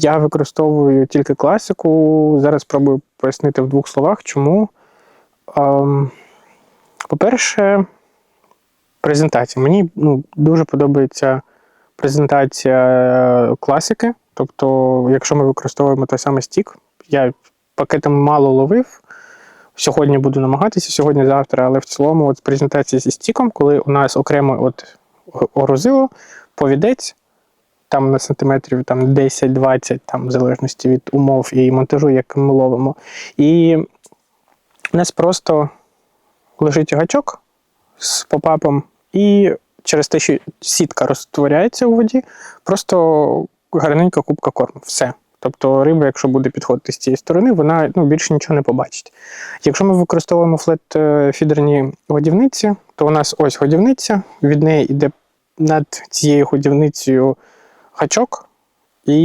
Я використовую тільки класику. Зараз спробую пояснити в двох словах, чому. Ем, По-перше, презентація. Мені ну, дуже подобається презентація класики. Тобто, якщо ми використовуємо той самий стік, я пакетом мало ловив. Сьогодні буду намагатися, сьогодні-завтра, але в цілому, от презентація зі стіком, коли у нас окремо от орозило, повідець, там на сантиметрів там 10-20, там, в залежності від умов і монтажу, як ми ловимо. І у нас просто лежить гачок з попапом, і через те, що сітка розтворяється у воді, просто гарненька кубка корму. Все. Тобто риба, якщо буде підходити з цієї сторони, вона ну, більше нічого не побачить. Якщо ми використовуємо флет-фідерні годівниці, то у нас ось годівниця, від неї йде над цією годівницею гачок, і